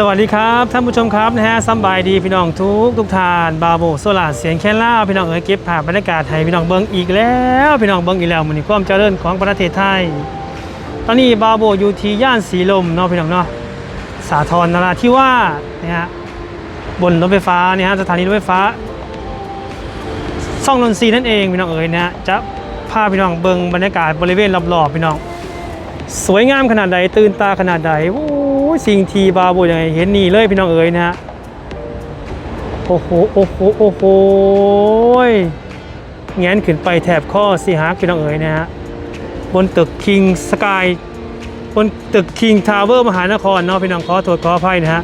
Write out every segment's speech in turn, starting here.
สวัสดีครับท่านผู้ชมครับนะฮะสบายดีพี่น้องทุกทุกทานบาโบโซลาเสียงแค่ล่าพี่น้องเอ๋ยเก็บภาพบรรยากาศให้พี่น้องเบิ้งอีกแล้วพี่น้องเบิ้งอีกแล้วมันนี่ความเจริญของประเทศไทย ตอนนี้บาโบอยู่ที่ย่านสีลมเนาะพี่น้องเนาะสาทรนราธิวาสนะฮะบนรถไฟฟ้าเนี่ยฮะสถานีรถไฟฟ้าซ่องนนทรีนั่นเองพี่น้องเอ๋ยนะฮะจะพาพี่น้องเบิ้งบรรยากาศบริเวณรอบๆพี่น้อง สวยงามขนาดใดตื่นตาขนาดใดโอ้ สิ่งทีบาโบยังไงเห็นนี่เลยพี่น้องเอ๋ยนะฮะโอ้โหโอ้โหโอ้โหยแงนขึ้นไปแถบข้อสีหักพี่น้องเอ๋ยนะฮะบนตึกคิงสกายบนตึกคิงทาวเวอร์มหานครเนาะพี่น้องขอโทษขออภัยนะฮะ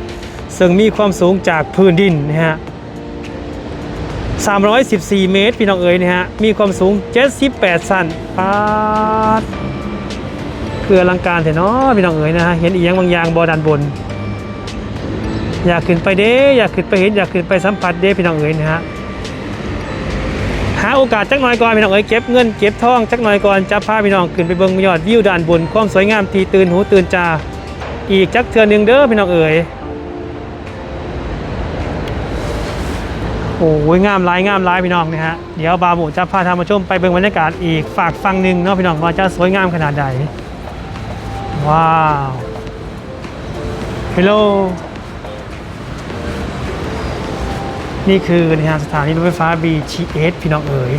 ซึ่งมีความสูงจากพื้นดินนะฮะ314 เมตร พี่น้องเอ๋ยนะฮะ มีความสูง 78 สั้นปาด คืออลังการแต่เนาะพี่น้องเอ๋ยนะฮะเห็นอีกอย่างบางอย่างบอดันบน อยากขึ้นไปเด้อยากขึ้นไปเห็นอยากขึ้นไปสัมผัสเด้พี่น้องเอ๋ยนะฮะหาโอกาสจักหน่อยก่อนพี่น้องเอ๋ยเก็บเงินเก็บทองจักหน่อยก่อนจะพาพี่น้องขึ้นไปเบิ่งยอดวิวด้านบนความสวยงามที่ตื่นหูตื่นตาอีกจักเทือนหนึ่งเด้อพี่น้องเอ๋ยโอ้ยงามหลายงามหลายพี่น้องนะฮะเดี๋ยวบาหมูจะพาทานผู้ชมไปเบิ่งบรรยากาศอีกฝากฟังหนึ่งเนาะพี่น้องว่าจะสวยงามขนาดใด ว้าวฮัลโหลนี่คือนะฮะสถานีรถไฟฟ้า BTS พี่น้องเอ๋ย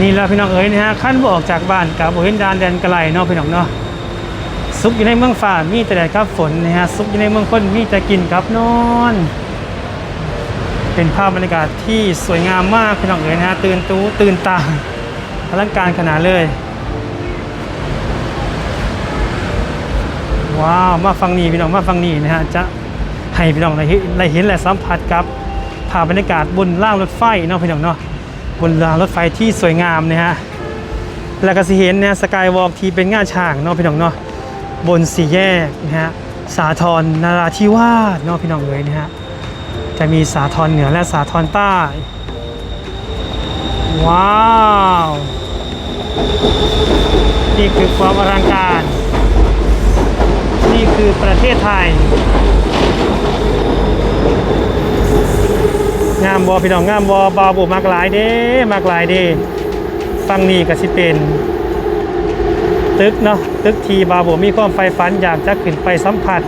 นี่แหละพี่น้องเอ๋ยนะฮะขั้นบออกจากบ้านกับโบเห็นดานแดนไกลเนาะพี่น้องเนาะซุกอยู่ในเมืองฝ่ามีแต่แดดครับฝนนะฮะซุกอยู่ในเมืองคนมีแต่กินครับนอน เป็นภาพบรรยากาศที่สวยงามมากพี่น้องเอ๋ยนะฮะตื่นตูตื่นตาอลังการขนาดเลย ว้าว มาฟังนี่พี่น้องมาฟังนี่นะฮะจะให้พี่น้องได้เห็นได้เห็นและสัมผัสกับภาพบรรยากาศบนล่างรถไฟเนาะพี่น้องเนาะบนรางรถไฟที่สวยงามนะฮะ แล้วก็สิเห็นนะสกายวอล์กที่เป็นง่าช่างเนาะพี่น้องเนาะ บนสี่แยกนะฮะ สาทรนาราธิวาสเนาะพี่น้องเอ๋ยนะฮะ จะมีสาทรเหนือและสาทรใต้ ว้าว นี่คือความอลังการ นี่คือประเทศไทย งามบอพี่น้องงามบอบาบุมากหลายเด้มากหลายเด้ฟังนี่ก็สิเป็น ตึกเนาะตึกทีบาบุมีความไฟฝันอยากจะขึ้นไปสัมผัส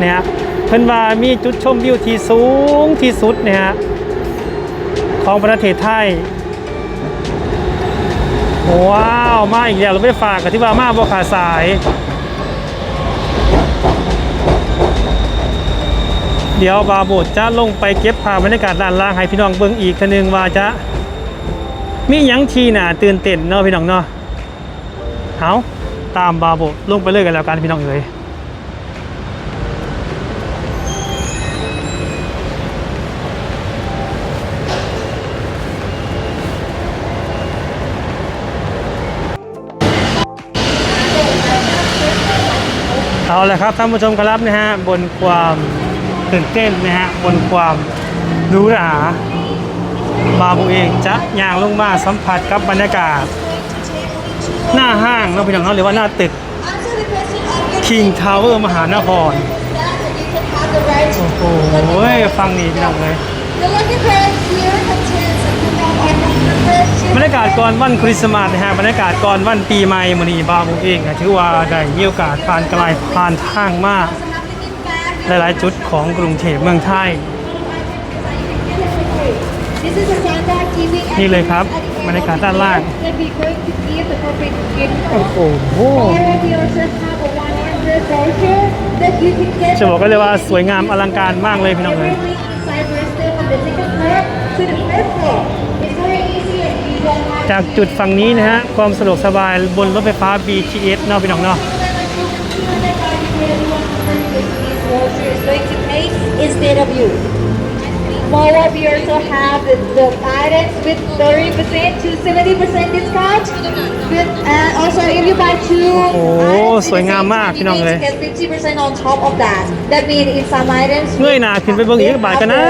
นะฮะเพิ่นว่ามีจุดชมวิวที่สูงที่สุดนะฮะของประเทศไทย ว้าว มาอีกแล้วเราไม่ฝากกับที่ว่ามาบ่ขาสาย เดี๋ยวบาโบดจะลงไปเก็บภาพบรรยากาศด้านล่างให้พี่น้องเบิ่งอีกทีนึงว่าจะมียังทีหนาตื่นเต้นเนาะพี่น้องเนาะเอาตามบาโบดลงไปเลยกันแล้วกันพี่น้องเอ๋ย เอาละครับท่านผู้ชมครับนะฮะบนความตื่นเต้นนะฮะบนความรูหราบาบูเองจะย่างลงมาสัมผัสกับบรรยากาศ หน้าห้างเนาะพี่น้องเนาะหรือว่าหน้าตึก King Tower มหานครโอ้โหฟังนี่พี่น้องเลย บรรยากาศก่อนวันคริสต์มาสนะฮะบรรยากาศก่อนวันปีใหม่มื้อนี้บาบูเองก็ถือว่าได้มีโอกาสผ่านไกลผ่านทางมาก หลายๆจุดของกรุงเทพเมืองไทย นี่เลยครับบรรยากาศด้านล่าง โอ้โหจะบอกก็เลยว่าสวยงามอลังการมากเลยพี่น้องเลย จากจุดฝั่งนี้นะฮะ ความสะดวกสบายบนรถไฟฟ้า BTS เนาะพี่น้องเนาะ Instead of you. Moreover, we also have the, the items with 30% to 70% discount. With, and also, if you buy two โอ้โห items สวยงามมากพี่น้องเลย you get 50% on top of that. That means in some items เงยหน้าขึ้นไปเบิ่งอีกบาทกันนะ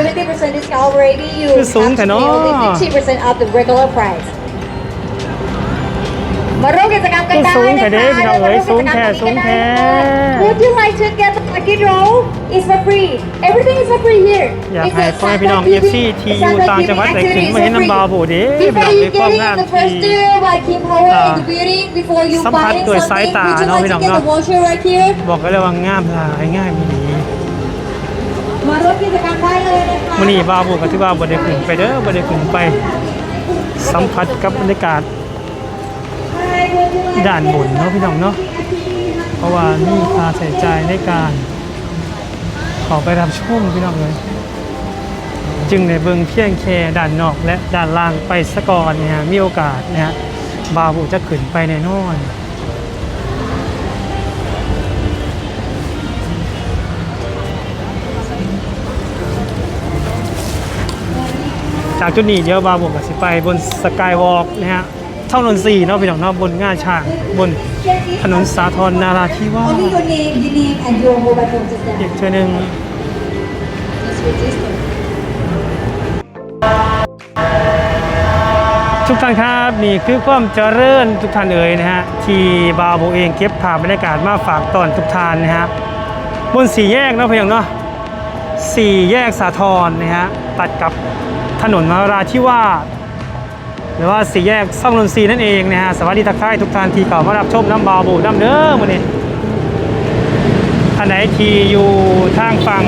70% discount already. You คือสูง have แท้ to เนาะ pay only 50% of the regular price. ไปได้สูงนะแท้เด้คะพี่น้องเอ๋ยสูงแท้สูงแท้ Would you like to get the lucky draw? It's for free. Everything is for free here. อยาก It's ให้ a พ่อแม่พี่น้อง Santa FC Giving- ที่อยู่ Santa ต่างจังหวัด Giving ได้ขึ้น activity มาเห็น is for น้ำบา free. บูเด้ Before พี่ you น้อง get ในความงาม in the first ที่ deal by King Power อ่า in the building, before you สัมผัส buy ด้วยสาย something, ตา would you เนาะ like พี่ to น้อง get เนาะ the voucher right here? บอกกันเลยว่างามหลายง่ายมีดีมาร่วมกิจกรรมได้เลยนะคะมื้อนี้บาบูก็ถือว่าบ่ได้ขึ้นไปเด้อบ่ได้ขึ้นไปสัมผัสกับบรรยากาศ ด่านบนเนาะพี่น้องเนาะเพราะว่านี่ค่าใช้จ่ายในการขอไปรับชมพี่น้องเลยจึงในเบิงเพียงแค่ด้านนอกและด้านล่างไปสะก่อนเนี่ยมีโอกาสเนี่ยฮะบาบูจะขึ้นไปแน่นอนจากจุดนี้เดี๋ยวบาบูกับสิไปบนสกายวอล์กนะฮะ เท่านนทรีย์เนาะพี่น้องเนาะบนง่าช้างบนถนนสาทรนาราธิวาส Only your name, your name and your mobile phone is there. อีกเทื่อหนึงทุกท่านครับนี่คือความเจริญทุกท่านเอ่ยนะฮะที่บาวโบเองเก็บภาพบรรยากาศมาฝากตอนทุกท่านนะฮะบนสี่แยกเนาะเพียงเนาะสี่แยกสาทรนะฮะตัดกับถนนมาราธิวาส หรือว่าสี่แยกซ่องนนทรีย์นั่นเองนะฮะสวัสดีทักทายทุกท่านที่เข้ามารับชมน้ำบาวโบน้ำเด้อมื้อนี้ท่านไหนที่อยู่ทางฝั่ง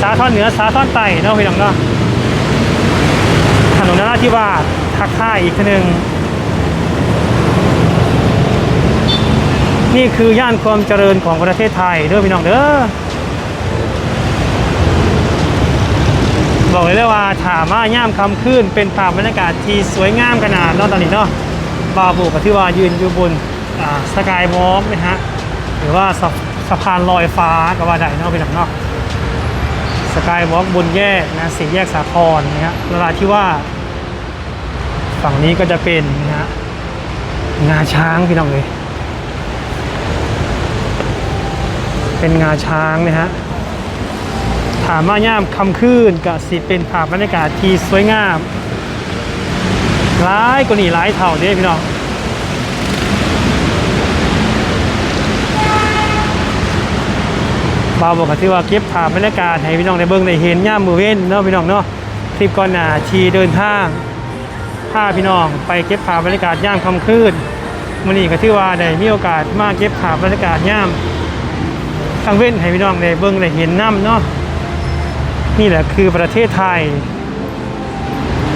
สาทรเหนือสาทรใต้เนาะพี่น้องเนาะถนนนราธิวาสทักทายอีกทีหนึ่งนี่คือย่านความเจริญของประเทศไทยเด้อพี่น้องเด้อ บอกเลยเลยว่าถามว่าย่ามคำขึ้นเป็นภาพบรรยากาศที่สวยงามขนาดนาะตอนนี้เนาะบาบูกับที่ว่ายืนอยู่บนสกายวอล์กนะฮะหรือว่าสะสะพานลอยฟ้าก็ว่าได้เนาะพี่น้องเนาะสกายวอล์กบนแยกนะสี่แยกสาทรนะฮะนราธิวาฝั่งนี้ก็จะเป็นนะฮะงาช้างพี่น้องเลย เป็นงาช้างนะฮะ ถามว่าย่ามคำคืนกับสิเป็นภาพบรรยากาศที่สวยงามร้ายกว่านี่ร้ายเท่าเด้พี่น้องบาวบอกกับที่ว่าเก็บภาพบรรยากาศให้พี่น้องได้เบิ่งได้เห็นย่ามมือเว้นเนาะพี่น้องเนาะคลิปก่อนหน้าทีเดินทางพาพี่น้องไปเก็บภาพบรรยากาศย่ามคำคืนมื้อนี้ก็ที่ว่าได้มีโอกาสมาเก็บภาพบรรยากาศย่ามกลางเว้นให้พี่น้องได้เบิ่งได้เห็นน้ำเนาะ นี่แหละคือประเทศไทย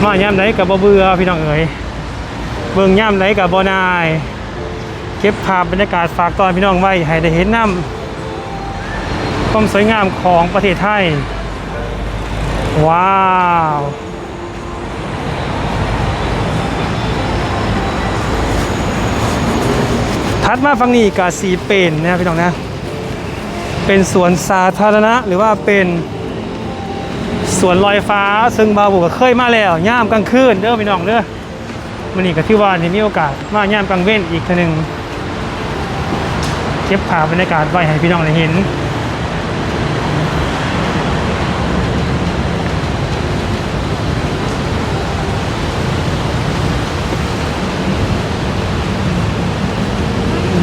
มาย่ามไหนกับบ่เบื่อพี่น้องเอ๋ยเบิ่งย่ามไหนกับบ่นาย เก็บภาพบรรยากาศฝากตอนพี่น้องไว้ให้ได้เห็นน้ำความสวยงามของประเทศไทย ว้าวถัดมาฝั่งนี้กับสีเป็นนะพี่น้องนะ เป็นสวนสาธารณะหรือว่าเป็น สวนลอยฟ้าซึ่งบาบุก็เคยมาแล้วย่ามกลางคืนเด้อพี่น้องเด้อมันนี่ก็ที่ว่านี่มีโอกาสมาย่ามกลางเว้นอีกทีหนึ่งเก็บภาพบรรยากาศไว้ให้พี่น้องได้เห็น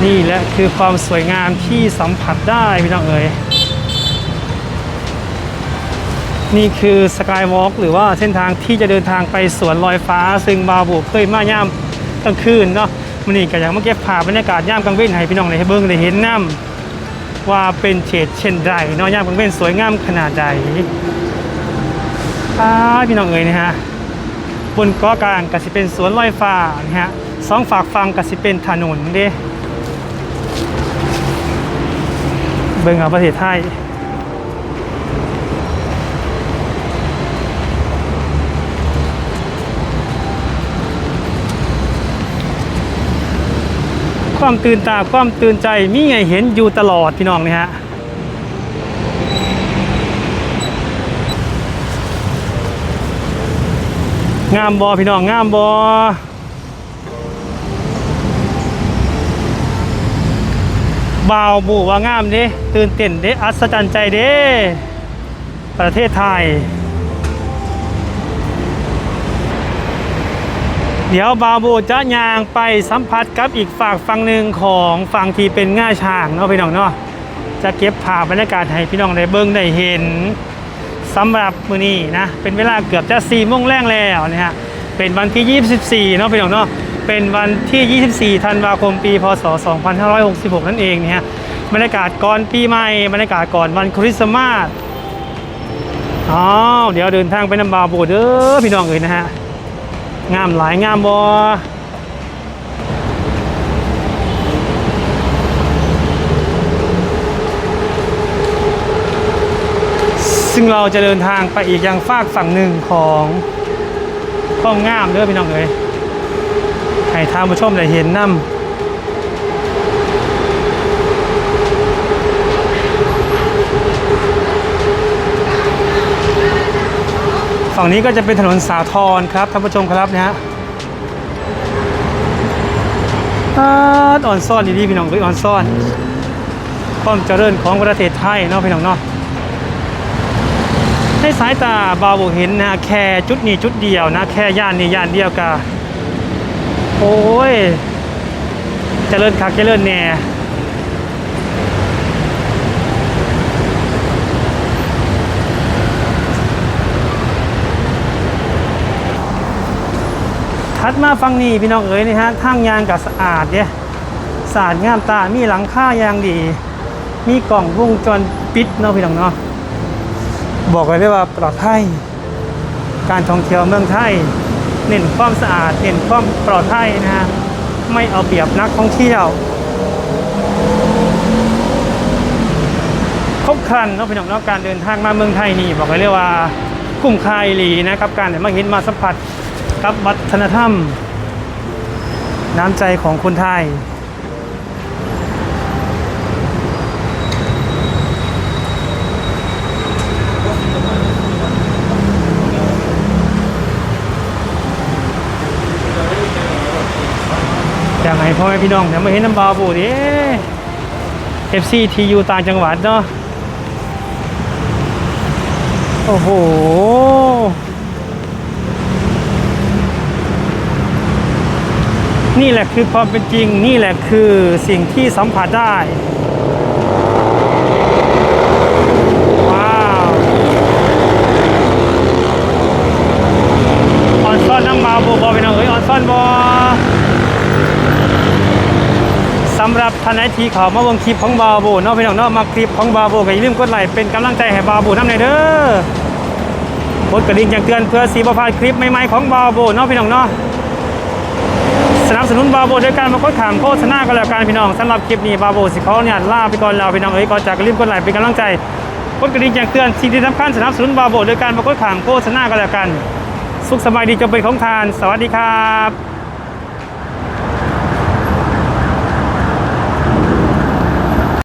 นี่แหละคือความสวยงามที่สัมผัสได้พี่น้องเอ๋ย นี่คือสกายวอล์กหรือว่าเส้นทางที่จะเดินทางไปสวนลอยฟ้า ซึ่งบาบุเคยมาย่ามกลางคืนเนาะมันนี่ก็อย่ากมาเก็บภาบรรยากาศย่ามกลางเว้นให้พี่น้องได้เบิ่งได้เห็นน้ำว่าเป็นเฉดเช่นไรเนาะย่ามกลางเว้นสวยงามขนาดใดอ่าพี่น้องเอ๋ยนะฮะบนเกาะกลางก็สิเป็นสวนลอยฟ้านะฮะสองฝากฟังก็สิเป็นถนนเด้เบิ่งเอาประเทศไทย ความตื่นตาความตื่นใจมีไงเห็นอยู่ตลอดพี่น้องนี่ฮะงามบอพี่น้องงามบอบ่าวบูว่างามเด้ตื่นเต้นเด้อัศจรรย์ใจเด้ประเทศไทย เดี๋ยวบาวโบจะยางไปสัมผัสกับอีกฝากฝั่งหนึ่งของฝั่งที่เป็นง่าช้างเนาะพี่น้องเนาะจะเก็บภาพบรรยากาศให้พี่น้องได้เบิ่งได้เห็นสำหรับมื้อนี้นะเป็นเวลาเกือบจะ4โมงแรงแล้วนะฮะเป็นวันที่ 24เนาะพี่น้องเนาะเป็นวันที่ 24 ธันวาคมปี พศ 2566 นั่นเองเนี่ยบรรยากาศก่อนปีใหม่บรรยากาศก่อนวันคริสต์มาสอ๋อเดี๋ยวเดินทางไปน้ำบาวโบเด้อพี่น้องเอ๋ยนะฮะ งามหลายงามบอซึ่งเราจะเดินทางไปอีกยังฝากฝั่งหนึ่งของข้องงามเด้อพี่น้องเอ๋ยให้ท่านผู้ชมได้เห็นน้ำ ฝั่งนี้ก็จะเป็นถนนสาทรครับท่านผู้ชมครับนะฮะอ่อนซ่อนดีๆพี่น้องเอ้ยอ่อนซ่อนความเจริญของประเทศไทยเนาะพี่น้องเนาะในสายตาบาวบ่เห็นนะแค่จุดนี้จุดเดียวนะ แค่ย่านนี้ย่านเดียวกะโอ้ยเจริญคักเจริญแน่ ถัดมาฟังนี่พี่น้องเอ๋ยนี่ฮะทางยางกับสะอาดเนี่ยสะอาดงามตา มีหลังคายางดี มีกล่องวงจรปิดเนาะพี่น้องเนาะบอกเลยได้ว่าปลอดภัย การท่องเที่ยวเมืองไทย เน้นความสะอาด เน้นความปลอดภัยนะฮะไม่เอาเปรียบนักท่องเที่ยวครบครันเนาะพี่น้องเนาะการเดินทางมาเมืองไทยนี่บอกเลยว่าคุ้มค่าอีหลีนะครับการได้มาเห็นมาสัมผัส กับวัฒนธรรม น้ำใจของคนไทย อยากให้พ่อแม่พี่น้องเนี่ยมาเห็นน้ำบาบูดิ FC TU ต่างจังหวัดเนาะโอ้โห นี่แหละคือความเป็นจริง นี่แหละคือสิ่งที่สัมผัสได้ว้าวออนซอนน้ำมาบูบอไปน้องเอ้ยออนซอนบสำหรับท่านไหนที่เขามาเบิ่งคลิปของบาบูเนาะพี่น้องเนาะมาคลิปของบาบูก็อย่าลืมกดไลค์เป็นกำลังใจให้บาบูทำในเด้อกดกระดิ่งแจ้งเตือนเพื่อสีบพลาดคลิปใหม่ๆของบาบูเนาะพี่น้องเนาะ นับสนุนบาโบด้วยการมากดถามโฆษณาก็แล้วกันพี่น้องสำหรับคลิปนี้บาโบสิขอเนี่ยลาไปก่อนแล้วพี่น้องเอ้ยก็จากก็อย่าลืมกดไลค์เป็นกำลังใจกดกระดิ่งแจ้งเตือนสิ่งที่สำคัญสนับสนุนบาโบด้วยการมากดถามโฆษณาก็แล้วกัน สุขสบายดีจงเป็นของทาน สวัสดีครับ